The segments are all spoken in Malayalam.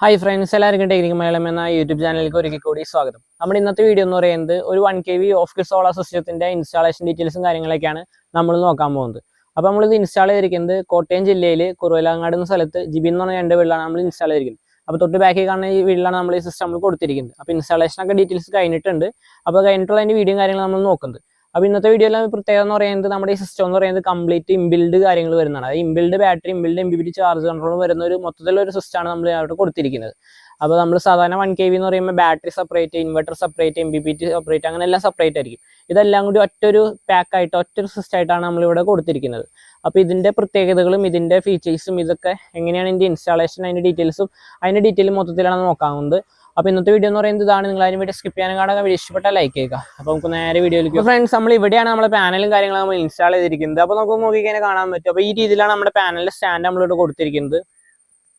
ഹായ് ഫ്രണ്ട്സ് എല്ലാവർക്കും ടെക്നിക് മേളം എന്ന യൂട്യൂബ് ചാനലിലേക്ക് ഒരിക്കൽ കൂടി സ്വാഗതം. നമ്മുടെ ഇന്നത്തെ വീഡിയോ എന്ന് പറയുന്നത് ഒരു one K V off grid solar സിസ്റ്റത്തിന്റെ ഇൻസ്റ്റാളേഷൻ ഡീറ്റെയിൽസും കാര്യങ്ങളൊക്കെയാണ് നമ്മൾ നോക്കാൻ പോകുന്നത്. അപ്പോൾ നമ്മളിത് ഇൻസ്റ്റാൾ ചെയ്തിരിക്കുന്നത് കോട്ടയം ജില്ലയിൽ കുറവിലങ്ങാട് എന്ന സ്ഥലത്ത് ജിബി എന്ന് പറഞ്ഞ രണ്ട് വീടാണ് നമ്മൾ ഇൻസ്റ്റാൾ ചെയ്തിരിക്കുന്നത്. അപ്പോൾ തൊട്ട് ബാക്കിൽ കാണുന്ന ഈ വീട്ടിലാണ് നമ്മൾ ഈ സിസ്റ്റം നമ്മൾ കൊടുത്തിരിക്കുന്നത്. അപ്പോൾ ഇൻസ്റ്റാളേഷൻ ഒക്കെ ഡീറ്റെയിൽസ് കഴിഞ്ഞിട്ടുണ്ട്. അപ്പോൾ കഴിഞ്ഞിട്ടുള്ള അതിന്റെ വീഡിയോ കാര്യങ്ങൾ നമ്മൾ നോക്കുന്നത്. അപ്പോൾ ഇന്നത്തെ വീഡിയോയിൽ പ്രത്യേകത എന്ന് പറയുന്നത് നമ്മുടെ ഈ സിസ്റ്റം എന്ന് പറയുന്നത് കംപ്ലീറ്റ് ഇംബിൽഡ് കാര്യങ്ങൾ വരുന്നതാണ്. അതായത് inbuilt battery inbuilt M B B charge control വരുന്ന ഒരു മൊത്തത്തിലൊരു സിസ്റ്റമാണ് നമ്മൾ അവിടെ കൊടുത്തിരിക്കുന്നത്. അപ്പോൾ നമ്മൾ സാധാരണ വൺ കെ വി എന്ന് പറയുമ്പോൾ battery separate inverter separate M B P T separate അങ്ങനെ എല്ലാം സെപ്പറേറ്റ് ആയിരിക്കും. ഇതെല്ലാം കൂടി ഒറ്റൊരു പാക്ക് ആയിട്ട് ഒറ്റൊരു സിസ്റ്റം ആയിട്ടാണ് നമ്മളിവിടെ കൊടുത്തിരിക്കുന്നത്. അപ്പോൾ ഇതിന്റെ പ്രത്യേകതകളും ഇതിന്റെ ഫീച്ചേഴ്സും ഇതൊക്കെ എങ്ങനെയാണ് ഇതിന്റെ ഇൻസ്റ്റാളേഷൻ അതിന്റെ ഡീറ്റെയിൽസും അതിന്റെ ഡീറ്റെയിൽ മൊത്തത്തിലാണ് നോക്കാവുന്നത്. അപ്പോൾ ഇന്നത്തെ വീഡിയോ എന്ന് പറയുന്നത് ഇതാണ്. നിങ്ങൾ അതിന് വീഡിയോ സ്കിപ്പ് ചെയ്യാനും കാണാൻ വീഡിയോ ഇഷ്ടപ്പെട്ട ലൈക്ക് ചെയ്യുക. അപ്പോൾ നമുക്ക് നേരെ വീഡിയോയിലേക്ക് ഫ്രണ്ട്സ് നമ്മൾ ഇവിടെയാണ് നമ്മുടെ പാനലും കാര്യങ്ങളും നമ്മൾ ഇൻസ്റ്റാൾ ചെയ്തിരിക്കുന്നത്. അപ്പോൾ നമുക്ക് നോക്കിക്കഴിഞ്ഞാൽ കാണാൻ പറ്റും. അപ്പോൾ ഈ രീതിയിലാണ് നമ്മുടെ പാനലിന്റെ സ്റ്റാൻഡ് നമ്മളിവിടെ കൊടുത്തിരിക്കുന്നത്.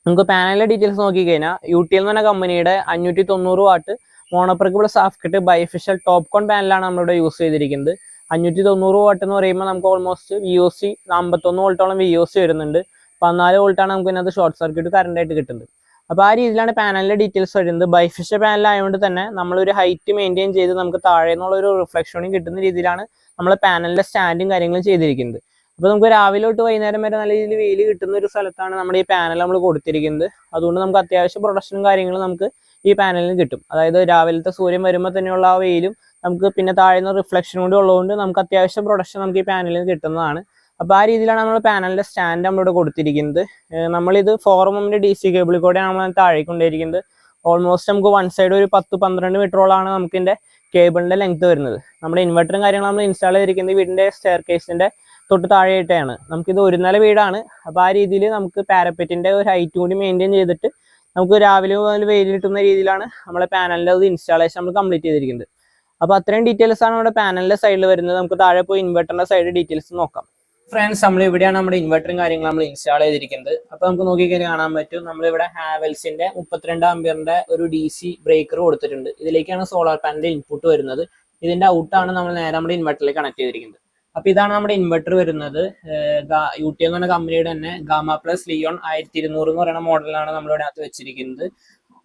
നമുക്ക് പാനലിന്റെ ഡീറ്റെയിൽസ് നോക്കിക്കഴിഞ്ഞാൽ യു ടി എൽ എന്ന് പറഞ്ഞ കമ്പനിയുടെ അഞ്ഞൂറ്റി തൊണ്ണൂറ് വാട്ട് മോണോപ്രക്കിബിൾ സാഫ്റ്റ് ബൈഫിഷ്യൽ ടോപ്പ് കോൺ പാനലാണ് നമ്മളിവിടെ യൂസ് ചെയ്തിരിക്കുന്നത്. അഞ്ഞൂറ്റി തൊണ്ണൂറ് വാട്ട് എന്ന് പറയുമ്പോൾ നമുക്ക് ഓൾമോസ്റ്റ് വി ഒ സി അമ്പത്തൊന്ന് വോൾട്ടോളം വി ഒ സി വരുന്നുണ്ട്. പതിനാല് വോൾട്ടാണ് നമുക്ക് ഇതിനകത്ത് ഷോർട്ട് സർക്യൂട്ട് കറണ്ട് ആയിട്ട് കിട്ടുന്നത്. അപ്പോൾ ആ രീതിയിലാണ് പാനലിന്റെ ഡീറ്റെയിൽസ് വരുന്നത്. ബൈഫിഷ പാനൽ ആയതുകൊണ്ട് തന്നെ നമ്മൾ ഒരു ഹൈറ്റ് മെയിന്റെയിൻ ചെയ്ത് നമുക്ക് താഴെ നിന്നുള്ള ഒരു റിഫ്ലക്ഷനും കിട്ടുന്ന രീതിയിലാണ് നമ്മൾ പാനലിന്റെ സ്റ്റാൻഡും കാര്യങ്ങളും ചെയ്തിരിക്കുന്നത്. അപ്പോൾ നമുക്ക് രാവിലെ തൊട്ട് വൈകുന്നേരം വരെ നല്ല രീതിയിൽ വെയിൽ കിട്ടുന്ന ഒരു സ്ഥലത്താണ് നമ്മുടെ ഈ പാനൽ നമ്മൾ കൊടുത്തിരിക്കുന്നത്. അതുകൊണ്ട് നമുക്ക് അത്യാവശ്യം പ്രൊഡക്ഷനും കാര്യങ്ങളും നമുക്ക് ഈ പാനലിന് കിട്ടും. അതായത് രാവിലത്തെ സൂര്യൻ വരുമ്പോൾ തന്നെയുള്ള ആ വെയിലും നമുക്ക് പിന്നെ താഴ്ന്ന റിഫ്ലക്ഷൻ കൂടി ഉള്ളതുകൊണ്ട് നമുക്ക് അത്യാവശ്യം പ്രൊഡക്ഷൻ നമുക്ക് ഈ പാനലിൽ കിട്ടുന്നതാണ്. അപ്പോൾ ആ രീതിയിലാണ് നമ്മൾ പാനലിന്റെ സ്റ്റാൻഡ് നമ്മളിവിടെ കൊടുത്തിരിക്കുന്നത്. നമ്മളിത് ഫോർ എമ്മിന്റെ ഡി സി കേബിളിൽ കൂടെയാണ് നമ്മൾ താഴേക്ക് കൊണ്ടിരിക്കുന്നത് ഓൾമോസ്റ്റ് നമുക്ക് വൺ സൈഡ് ഒരു പത്ത് പന്ത്രണ്ട് മീറ്ററോളാണ് നമുക്ക് ഇതിന്റെ കേബിളിന്റെ ലെങ്ത് വരുന്നത്. നമ്മുടെ ഇൻവെർട്ടറും കാര്യങ്ങളും നമ്മൾ ഇൻസ്റ്റാൾ ചെയ്തിരിക്കുന്നത് വീടിന്റെ സ്റ്റെയർ കേസിന്റെ തൊട്ട് താഴെയായിട്ടാണ്. നമുക്കിത് ഒരു നില വീടാണ്. അപ്പോൾ ആ രീതിയിൽ നമുക്ക് പാരപ്പറ്റിന്റെ ഒരു ഹൈറ്റ് കൂടി മെയിന്റെയിൻ ചെയ്തിട്ട് നമുക്ക് രാവിലെ മുതൽ വെയിൽ കിട്ടുന്ന രീതിയിലാണ് നമ്മളെ പാനലിന്റെ അത് ഇൻസ്റ്റാളേഷൻ നമ്മൾ കംപ്ലീറ്റ് ചെയ്തിരിക്കുന്നത്. അപ്പോൾ അത്രയും ഡീറ്റെയിൽസ് ആണ് നമ്മുടെ പാനലിന്റെ സൈഡിൽ വരുന്നത്. നമുക്ക് താഴെ പോയി ഇൻവെർട്ടറിന്റെ സൈഡ് ഡീറ്റെയിൽസ് നോക്കാം. ഫ്രണ്ട്സ് നമ്മൾ ഇവിടെയാണ് നമ്മുടെ ഇൻവെർട്ടറും കാര്യങ്ങളും നമ്മൾ ഇൻസ്റ്റാൾ ചെയ്തിരിക്കുന്നത്. അപ്പൊ നമുക്ക് നോക്കിക്കഴിഞ്ഞാൽ കാണാൻ പറ്റും. നമ്മളിവിടെ ഹാവൽസിന്റെ മുപ്പത്തിരണ്ട് അമ്പിയറിന്റെ ഒരു ഡി സി ബ്രേക്കർ കൊടുത്തിട്ടുണ്ട്. ഇതിലേക്കാണ് സോളാർ പാനലിന്റെ ഇൻപുട്ട് വരുന്നത്. ഇതിന്റെ ഔട്ടാണ് നമ്മൾ നേരെ നമ്മുടെ ഇൻവെർട്ടറിലേക്ക് കണക്ട് ചെയ്തിരിക്കുന്നത്. അപ്പൊ ഇതാണ് നമ്മുടെ ഇൻവെർട്ടർ വരുന്നത്. യു ടി എന്ന് പറഞ്ഞ കമ്പനിയുടെ തന്നെ ഗാമ പ്ലസ് ലിയോൺ ആയിരത്തി ഇരുന്നൂറ് എന്ന് പറയുന്ന മോഡലാണ് നമ്മൾ അകത്ത് വെച്ചിരിക്കുന്നത്.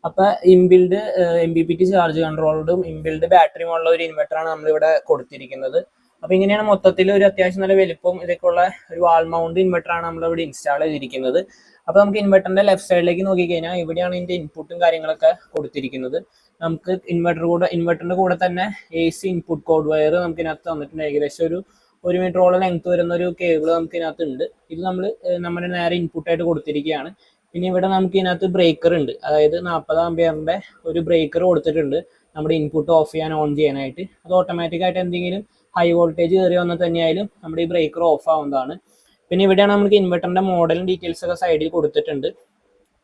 അപ്പൊ inbuilt M B P T charge കൺട്രോൾഡും inbuilt ബാറ്ററിയും ഉള്ള ഒരു ഇൻവെർട്ടറാണ് നമ്മളിവിടെ കൊടുത്തിരിക്കുന്നത്. അപ്പൊ ഇങ്ങനെയാണ് മൊത്തത്തിൽ ഒരു അത്യാവശ്യം നല്ല വലിപ്പം ഇതൊക്കെയുള്ള ഒരു വാൾ മൗണ്ട് ഇൻവെർട്ടറാണ് നമ്മൾ ഇവിടെ ഇൻസ്റ്റാൾ ചെയ്തിരിക്കുന്നത്. അപ്പൊ നമുക്ക് ഇൻവെർട്ടറിന്റെ ലെഫ്റ്റ് സൈഡിലേക്ക് നോക്കിക്കഴിഞ്ഞാൽ ഇവിടെയാണ് ഇതിന്റെ ഇൻപുട്ടും കാര്യങ്ങളൊക്കെ കൊടുത്തിരിക്കുന്നത്. നമുക്ക് ഇൻവെർട്ടർ കൂടെ ഇൻവെർട്ടറിന്റെ കൂടെ തന്നെ A C input cord wire നമുക്ക് ഇതിനകത്ത് തന്നിട്ടുണ്ട്. ഏകദേശം ഒരു ഒരു മീറ്ററോളം ലെങ്ത് വരുന്ന ഒരു കേബിൾ നമുക്ക് ഇതിനകത്ത് ഉണ്ട് ഇത് നമ്മൾ നമ്മുടെ നേരെ ഇൻപുട്ടായിട്ട് കൊടുത്തിരിക്കുകയാണ്. പിന്നെ ഇവിടെ നമുക്ക് ഇതിനകത്ത് ബ്രേക്കർ ഉണ്ട്. അതായത് നാൽപ്പത് ആംബിയറിന്റെ ഒരു ബ്രേക്കർ കൊടുത്തിട്ടുണ്ട്. നമ്മുടെ ഇൻപുട്ട് ഓഫ് ചെയ്യാൻ ഓൺ ചെയ്യാനായിട്ട്. അത് ഓട്ടോമാറ്റിക്കായിട്ട് എന്തെങ്കിലും ഹൈ വോൾട്ടേജ് കയറി വന്നാൽ തന്നെയായാലും നമ്മുടെ ഈ ബ്രേക്കർ ഓഫ് ആവുന്നതാണ്. പിന്നെ ഇവിടെയാണ് നമുക്ക് ഇൻവെർട്ടറിന്റെ മോഡലും ഡീറ്റെയിൽസ് ഒക്കെ സൈഡിൽ കൊടുത്തിട്ടുണ്ട്.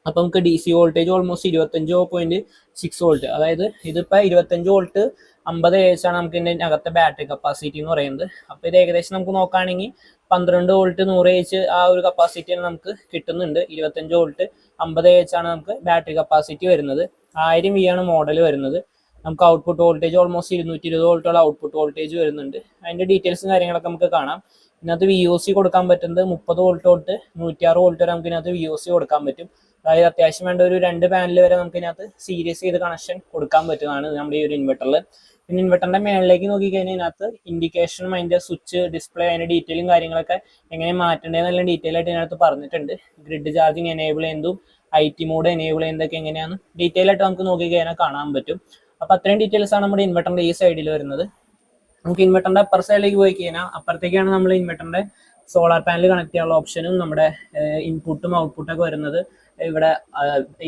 അപ്പൊ നമുക്ക് ഡി സി വോൾട്ടേജ് ഓൾമോസ്റ്റ് ഇരുപത്തഞ്ചോ പോയിന്റ് സിക്സ് വോൾട്ട് അതായത് ഇതിപ്പോ ഇരുപത്തഞ്ച് വോൾട്ട് അമ്പത് ആണ് നമുക്ക് ഇതിന്റെ അകത്തെ ബാറ്ററി കപ്പാസിറ്റി എന്ന് പറയുന്നത്. അപ്പോൾ ഇത് ഏകദേശം നമുക്ക് നോക്കുകയാണെങ്കിൽ പന്ത്രണ്ട് വോൾട്ട് നൂറ് ഏച്ച് ആ ഒരു കപ്പാസിറ്റി നമുക്ക് കിട്ടുന്നുണ്ട്. ഇരുപത്തഞ്ച് വോൾട്ട് അമ്പത് ഏച്ച് ആണ് നമുക്ക് ബാറ്ററി കപ്പാസിറ്റി വരുന്നത്. ആയിരം വി ആണ് മോഡൽ വരുന്നത്. നമുക്ക് ഔട്ട്പുട്ട് വോൾട്ടേജ് ഓൾമോസ്റ്റ് ഇരുന്നൂറ്റി ഇരുപത് വോൾട്ടുള്ള ഔട്ട്പുട്ട് വോൾട്ടേജ് വരുന്നുണ്ട്. അതിന്റെ ഡീറ്റെയിൽസും കാര്യങ്ങളൊക്കെ നമുക്ക് കാണാം. ഇതിനകത്ത് വി ഒ സി കൊടുക്കാൻ പറ്റുന്നത് മുപ്പത് വോൾട്ട് തൊട്ട് നൂറ്റിയാറ് വോൾട്ട് വരെ നമുക്ക് ഇതിനകത്ത് വി ഒ സി കൊടുക്കാൻ പറ്റും. അതായത് അത്യാവശ്യം വേണ്ട ഒരു രണ്ട് പാനൽ വരെ നമുക്ക് ഇതിനകത്ത് സീരിയസ് ചെയ്ത് കണക്ഷൻ കൊടുക്കാൻ പറ്റുന്നതാണ് നമ്മുടെ ഈ ഒരു ഇൻവെർട്ടറിൽ പിന്നെ ഇൻവെർട്ടറിന്റെ മേളിലേക്ക് നോക്കിക്കഴിഞ്ഞാൽ ഇതിനകത്ത് ഇൻഡിക്കേഷനും അതിന്റെ സ്വിച്ച് ഡിസ്പ്ലേ അതിന്റെ ഡീറ്റെയിലും കാര്യങ്ങളൊക്കെ എങ്ങനെ മാറ്റേണ്ടതെന്നുള്ള ഡീറ്റെയിൽ ആയിട്ട് ഇതിനകത്ത് പറഞ്ഞിട്ടുണ്ട്. ഗ്രിഡ് ചാർജിങ് എനേബിൾ ചെയ്യുന്നതും ഐ ടി മോഡ് എനേബിൾ ചെയ്യുന്നതൊക്കെ എങ്ങനെയാണ് ഡീറ്റെയിൽ ആയിട്ട് നമുക്ക് നോക്കിക്കഴിഞ്ഞാൽ കാണാൻ പറ്റും. അപ്പൊ അത്രയും ഡീറ്റെയിൽസ് ആണ് നമ്മുടെ ഇൻവെർട്ടറിന്റെ ഈ സൈഡിൽ വരുന്നത്. നമുക്ക് ഇൻവെർട്ടറിന്റെ അപ്പർ സൈഡിലേക്ക് പോയി കഴിഞ്ഞാൽ അപ്പുറത്തേക്കാണ് നമ്മൾ ഇൻവെർട്ടറിന്റെ സോളാർ പാനൽ കണക്ട് ചെയ്യാനുള്ള ഓപ്ഷനും നമ്മുടെ ഇൻപുട്ടും ഔട്ട്പുട്ടും ഒക്കെ വരുന്നത്. ഇവിടെ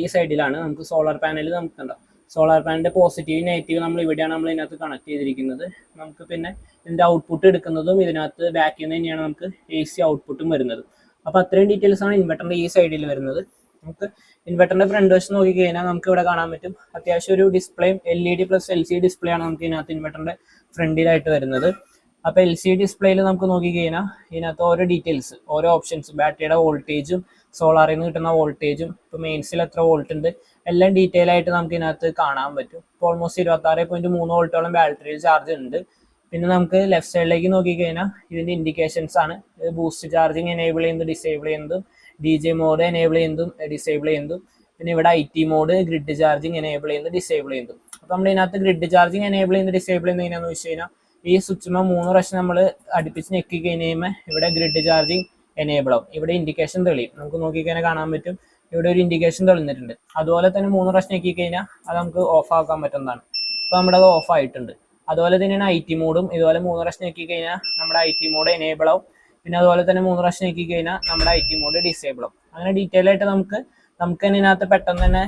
ഈ സൈഡിലാണ് നമുക്ക് സോളാർ പാനൽ നമുക്ക് ഉണ്ടാവും സോളാർ പാനലിന്റെ പോസിറ്റീവ് നെഗറ്റീവ് നമ്മൾ ഇവിടെയാണ് നമ്മൾ ഇതിനകത്ത് കണക്ട് ചെയ്തിരിക്കുന്നത്. നമുക്ക് പിന്നെ ഇതിന്റെ ഔട്ട്പുട്ട് എടുക്കുന്നതും ഇതിനകത്ത് ബാക്കിൽ നിന്ന് തന്നെയാണ് നമുക്ക് എ സി ഔട്ട്പുട്ടും വരുന്നത്. അപ്പൊ അത്രയും ഡീറ്റെയിൽസ് ആണ് ഇൻവെർട്ടറിന്റെ ഈ സൈഡിൽ വരുന്നത്. നമുക്ക് ഇൻവെർട്ടറിന്റെ ഫ്രണ്ട് വശം നോക്കി കഴിഞ്ഞാൽ നമുക്ക് ഇവിടെ കാണാൻ പറ്റും. അത്യാവശ്യം ഒരു ഡിസ്പ്ലേയും L E D plus L C display ആണ് നമുക്ക് ഇതിനകത്ത് ഇൻവെർട്ടറിന്റെ ഫ്രണ്ടിലായിട്ട് വരുന്നത്. അപ്പൊ എൽ സി ഡിസ്പ്ലേയിൽ നമുക്ക് നോക്കി കഴിഞ്ഞാൽ ഇതിനകത്ത് ഓരോ ഡീറ്റെയിൽസ് ഓരോ ഓപ്ഷൻസ് ബാറ്ററിയുടെ വോൾട്ടേജും സോളാറിൽ നിന്ന് കിട്ടുന്ന വോൾട്ടേജും ഇപ്പൊ മെയിൻസിൽ എത്ര വോൾട്ട് ഉണ്ട് എല്ലാം ഡീറ്റെയിൽ ആയിട്ട് നമുക്ക് ഇതിനകത്ത് കാണാൻ പറ്റും. ഇപ്പോൾ ഓൾമോസ്റ്റ് ഇരുപത്തി ആറ് പോയിന്റ് മൂന്ന് വോൾട്ടോളം ബാറ്ററിയിൽ ചാർജ് ഉണ്ട്. പിന്നെ നമുക്ക് ലെഫ്റ്റ് സൈഡിലേക്ക് നോക്കി കഴിഞ്ഞാൽ ഇതിന്റെ ഇൻഡിക്കേഷൻസ് ആണ്. ബൂസ്റ്റ് ചാർജിങ് എനേബിൾ ചെയ്യുന്നത് ഡിസേബിൾ ചെയ്യുന്നതും ഡി ജെ മോഡ് എനേബിൾ ചെയ്യുന്നതും ഡിസേബിൾ ചെയ്യുന്നതും. പിന്നെ ഇവിടെ I T mode grid charging enable ചെയ്യുന്നത് ഡിസേബിൾ ചെയ്യുന്നതും. അപ്പോൾ നമ്മൾ ഇതിനകത്ത് ഗ്രിഡ് ചാർജിങ് എനേബിൾ ചെയ്യുന്നത് ഡിസേബിൾ ചെയ്യുന്നത് എങ്ങനെയാണെന്ന് വെച്ച് കഴിഞ്ഞാൽ ഈ സ്വിച്ചുമ്മ മൂന്ന് പ്രാവശ്യം നമ്മൾ അടുപ്പിച്ച് ഞെക്കി ഇവിടെ ഗ്രിഡ് ചാർജിങ് എനേബിൾ ആവും. ഇവിടെ ഇൻഡിക്കേഷൻ തെളിയും. നമുക്ക് നോക്കിക്കഴിഞ്ഞാൽ കാണാൻ പറ്റും. ഇവിടെ ഒരു ഇൻഡിക്കേഷൻ തെളിഞ്ഞിട്ടുണ്ട്. അതുപോലെ തന്നെ മൂന്ന് പ്രാവശ്യം ഞെക്കി കഴിഞ്ഞാൽ അത് നമുക്ക് ഓഫ് ആക്കാൻ പറ്റുന്നതാണ്. അപ്പോൾ നമ്മുടെ അത് ഓഫ് ആയിട്ടുണ്ട്. അതുപോലെ തന്നെയാണ് ഐ ടി മോഡും ഇതുപോലെ മൂന്ന് പ്രാവശ്യം ഞെക്കി കഴിഞ്ഞാൽ നമ്മുടെ ഐ ടി മോഡ് എനേബിൾ ആവും. പിന്നെ അതുപോലെ തന്നെ മൂന്ന് പ്രാവശ്യം നീക്കി കഴിഞ്ഞാൽ നമ്മുടെ ഐ ടി മോഡ് ഡിസേബിൾ ആവും. അങ്ങനെ ഡീറ്റെയിൽ ആയിട്ട് നമുക്ക് നമുക്ക് തന്നെ ഇതിനകത്ത് പെട്ടെന്ന് തന്നെ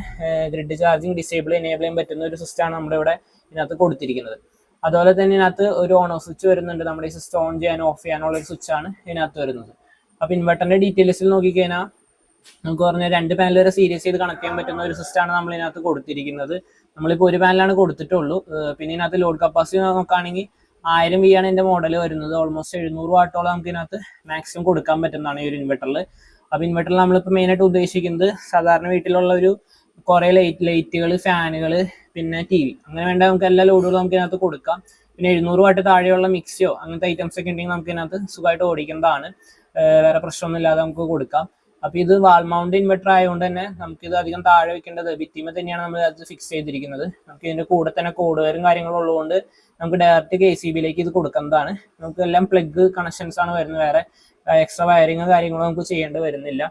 ഗ്രിഡ് ചാർജിങ് ഡിസേബിൾ എനേബിൾ ചെയ്യാൻ പറ്റുന്ന ഒരു സിസ്റ്റമാണ് നമ്മുടെ ഇവിടെ ഇതിനകത്ത് കൊടുത്തിരിക്കുന്നത്. അതുപോലെ തന്നെ ഇതിനകത്ത് ഒരു ഓൺ ഓഫ് സ്വിച്ച് വരുന്നുണ്ട്. നമ്മുടെ ഈ സിസ്റ്റം ഓൺ ചെയ്യാനോ ഓഫ് ചെയ്യാനുള്ള ഒരു സ്വിച്ചാണ് ഇതിനകത്ത് വരുന്നത്. അപ്പോൾ ഇൻവെർട്ടറിന്റെ ഡീറ്റെയിൽസിൽ നോക്കിക്കഴിഞ്ഞാൽ നമുക്ക് പറഞ്ഞ രണ്ട് പാനൽ വരെ സീരീസ് ചെയ്ത് കണക്ട് ചെയ്യാൻ പറ്റുന്ന ഒരു സിസ്റ്റമാണ് നമ്മൾ ഇതിനകത്ത് കൊടുത്തിരിക്കുന്നത്. നമ്മളിപ്പോൾ ഒരു പാനലാണ് കൊടുത്തിട്ടുള്ളൂ. പിന്നെ ഇതിനകത്ത് ലോഡ് കപ്പാസിറ്റി നോക്കുകയാണെങ്കിൽ ആയിരം വി ആണ് എന്റെ മോഡൽ വരുന്നത്. ഓൾമോസ്റ്റ് എഴുന്നൂറ് വാട്ടോളം നമുക്ക് ഇതിനകത്ത് മാക്സിമം കൊടുക്കാൻ പറ്റുന്നതാണ് ഈ ഒരു ഇൻവെർട്ടറിൽ അപ്പോൾ ഇൻവെർട്ടറിൽ നമ്മളിപ്പോൾ മെയിനായിട്ട് ഉദ്ദേശിക്കുന്നത് സാധാരണ വീട്ടിലുള്ള ഒരു കുറേ ലൈറ്റ് ലൈറ്റുകൾ ഫാനുകൾ പിന്നെ ടി വി അങ്ങനെ വേണ്ട നമുക്ക് എല്ലാ ലോഡുകളും നമുക്ക് ഇതിനകത്ത് കൊടുക്കാം. പിന്നെ എഴുന്നൂറ് വാട്ട് താഴെയുള്ള മിക്സിയോ അങ്ങനത്തെ ഐറ്റംസ് ഒക്കെ ഉണ്ടെങ്കിൽ നമുക്ക് ഇതിനകത്ത് സുഖമായിട്ട് ഓടിക്കുന്നതാണ്. വേറെ പ്രശ്നമൊന്നും ഇല്ലാതെ നമുക്ക് കൊടുക്കാം. അപ്പൊ ഇത് വാൾ മൗണ്ട് ഇൻവെർട്ടർ ആയതുകൊണ്ട് തന്നെ നമുക്ക് ഇത് അധികം താഴെ വെക്കേണ്ടത് ഭിത്തിമ തന്നെയാണ് നമ്മൾ അത് ഫിക്സ് ചെയ്തിരിക്കുന്നത്. നമുക്ക് ഇതിന്റെ കൂടെ തന്നെ കോഡുകാരും കാര്യങ്ങളും ഉള്ളതുകൊണ്ട് നമുക്ക് ഡയറക്റ്റ് കെ സി ബിയിലേക്ക് ഇത് കൊടുക്കുന്നതാണ്. നമുക്ക് എല്ലാം പ്ലഗ് കണക്ഷൻസ് ആണ് വരുന്നത്. വേറെ എക്സ്ട്രാ വയറിങ് കാര്യങ്ങളോ നമുക്ക് ചെയ്യേണ്ടി വരുന്നില്ല.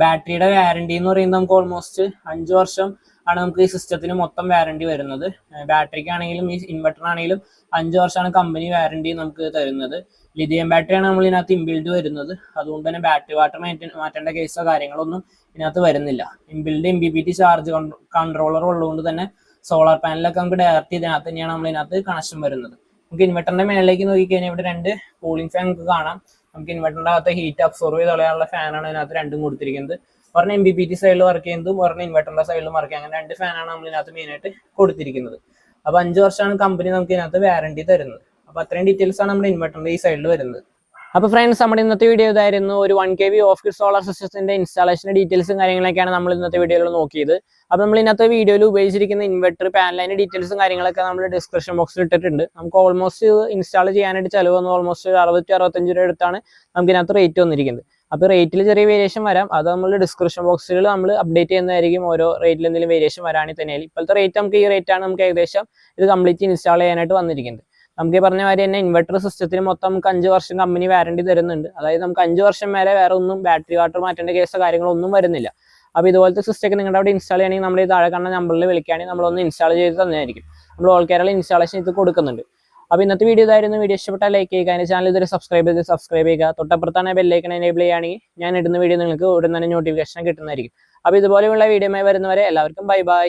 ബാറ്ററിയുടെ വാറണ്ടി എന്ന് പറയുന്നത് നമുക്ക് ഓൾമോസ്റ്റ് അഞ്ച് വർഷം ആണ് നമുക്ക് ഈ സിസ്റ്റത്തിന് മൊത്തം വാറണ്ടി വരുന്നത്. ബാറ്ററിക്ക് ആണെങ്കിലും ഈ ഇൻവെർട്ടറാണെങ്കിലും അഞ്ച് വർഷമാണ് കമ്പനി വാറണ്ടി നമുക്ക് തരുന്നത്. ലിഥിയം ബാറ്ററിയാണ് നമ്മൾ ഇതിനകത്ത് ഇൻബിൽഡ് വരുന്നത്. അതുകൊണ്ട് തന്നെ ബാറ്ററി വാട്ടർ മാറ്റേണ്ട കേസോ കാര്യങ്ങളൊന്നും ഇതിനകത്ത് വരുന്നില്ല. Inbuilt M B P T charge controller ഉള്ളതുകൊണ്ട് തന്നെ സോളാർ പാനലൊക്കെ നമുക്ക് ഡയറക്റ്റ് ഇതിനകത്ത് തന്നെയാണ് നമ്മൾ ഇതിനകത്ത് കണക്ഷൻ വരുന്നത്. നമുക്ക് ഇൻവെർട്ടറിന്റെ മേളിലേക്ക് നോക്കിക്കഴിഞ്ഞാൽ ഇവിടെ രണ്ട് കൂളിംഗ് ഫാൻ നമുക്ക് കാണാം. നമുക്ക് ഇൻവെർട്ടറിന്റെ അകത്ത് ഹീറ്റ് അബ്സോർവ് ചെയ്ത് കളയാനുള്ള ഫാനാണ് ഇതിനകത്ത് രണ്ടും കൊടുത്തിരിക്കുന്നത്. ഒരെണ്ണം എം ബി പി ടി സൈഡിൽ വർക്ക് ചെയ്യുന്നതും ഒരെണ്ണം ഇൻവെർട്ടറിന്റെ സൈഡിലും വർക്ക് ചെയ്യുന്നത് അങ്ങനെ രണ്ട് ഫാനാണ് നമ്മൾ ഇതിനകത്ത് മെയിനായിട്ട് കൊടുത്തിരിക്കുന്നത്. അപ്പോൾ അഞ്ച് വർഷമാണ് കമ്പനി നമുക്ക് ഇതിനകത്ത് വാറണ്ടി തരുന്നത്. അപ്പൊ അത്രയും ഡീറ്റെയിൽസ് ആണ് നമ്മുടെ ഇൻവെർട്ടറിന്റെ ഈ സൈഡിൽ വരുന്നത്. അപ്പോൾ ഫ്രണ്ട്സ് നമ്മുടെ ഇന്നത്തെ വീഡിയോ ഇതായിരുന്നു ഒരു one K V of solar സിസ്റ്റത്തിന്റെ ഇൻസ്റ്റാളേഷന്റെ ഡീറ്റെയിൽസും കാര്യങ്ങളൊക്കെയാണ് നമ്മൾ ഇന്നത്തെ വീഡിയോയിൽ നോക്കിയത്. അപ്പോൾ നമ്മൾ ഇന്നത്തെ വീഡിയോയിൽ ഉപയോഗിച്ചിരിക്കുന്ന ഇൻവെർട്ടർ പാനൽ ഡീറ്റെയിൽസും കാര്യങ്ങളൊക്കെ നമ്മൾ ഡിസ്ക്രിപ്ഷൻ ബോക്സിൽ ഇട്ടിട്ടുണ്ട്. നമുക്ക് ഓൾമോസ്റ്റ് ഇൻസ്റ്റാൾ ചെയ്യാനായിട്ട് ചിലവ് വന്ന് ഓൾമോസ്റ്റ് ഒരു അറുപത്തി അറുപത്തഞ്ച് രൂപ അടുത്താണ് നമുക്ക് ഇതിനകത്ത് റേറ്റ് വന്നിരിക്കുന്നത്. അപ്പോൾ റേറ്റിൽ ചെറിയ വേരിയേഷൻ വരാം. അത് നമ്മൾ ഡിസ്ക്രിപ്ഷൻ ബോക്സിൽ നമ്മൾ അപ്ഡേറ്റ് ചെയ്യുന്നതായിരിക്കും ഓരോ റേറ്റിൽ എന്തെങ്കിലും വേരിയേഷൻ വരാണെങ്കിൽ തന്നെ ഇപ്പോഴത്തെ റേറ്റ് നമുക്ക് ഈ റേറ്റ് ആണ് നമുക്ക് ഏകദേശം ഇത് കംപ്ലീറ്റ് ഇൻസ്റ്റാൾ ചെയ്യാനായിട്ട് വന്നിരിക്കുന്നത്. നമുക്ക് ഈ പറഞ്ഞ മാതിരി തന്നെ ഇൻവെർട്ടർ സിസ്റ്റത്തിന് മൊത്തം നമുക്ക് അഞ്ച് വർഷം കമ്പനി വാറണ്ടി തരുന്നുണ്ട്. അതായത് നമുക്ക് അഞ്ച് വർഷം വരെ വേറെ ഒന്നും ബാറ്ററി വാട്ടർ മാറ്റേണ്ട കേസോ കാര്യങ്ങളോ ഒന്നും വരുന്നില്ല. അപ്പോൾ ഇതുപോലത്തെ സിസ്റ്റം നിങ്ങളുടെ അവിടെ ഇൻസ്റ്റാൾ ചെയ്യണമെങ്കിൽ നമ്മൾ ഈ താഴെ കാണുന്ന നമ്പറിൽ വിളിക്കുകയാണെങ്കിൽ നമ്മളൊന്ന് ഇൻസ്റ്റാൾ ചെയ്ത് തന്നെയായിരിക്കും നമ്മൾ ഓൾ കേരള ഇൻസ്റ്റാളേഷൻ ഇത് കൊടുക്കുന്നുണ്ട്. അപ്പോൾ ഇന്നത്തെ വീഡിയോ ഇതായിരുന്നു. വീഡിയോ ഇഷ്ടപ്പെട്ടാൽ ലൈക്ക് ചെയ്യുക. എന്റെ ചാനൽ ഇതുവരെ സബ്സ്ക്രൈബ് ചെയ്ത് സബ്സ്ക്രൈബ് ചെയ്യുക. തൊട്ടപ്പുറത്താണ് ബെല്ലൈക്കൺ എനേബിൾ ചെയ്യുകയാണെങ്കിൽ ഞാൻ ഇടുന്ന വീഡിയോ നിങ്ങൾക്ക് ഉടൻ തന്നെ നോട്ടിഫിക്കേഷൻ കിട്ടുന്നതായിരിക്കും. അപ്പോൾ ഇതുപോലെയുള്ള വീഡിയോ വരുന്നവരെ എല്ലാവർക്കും ബൈ ബൈ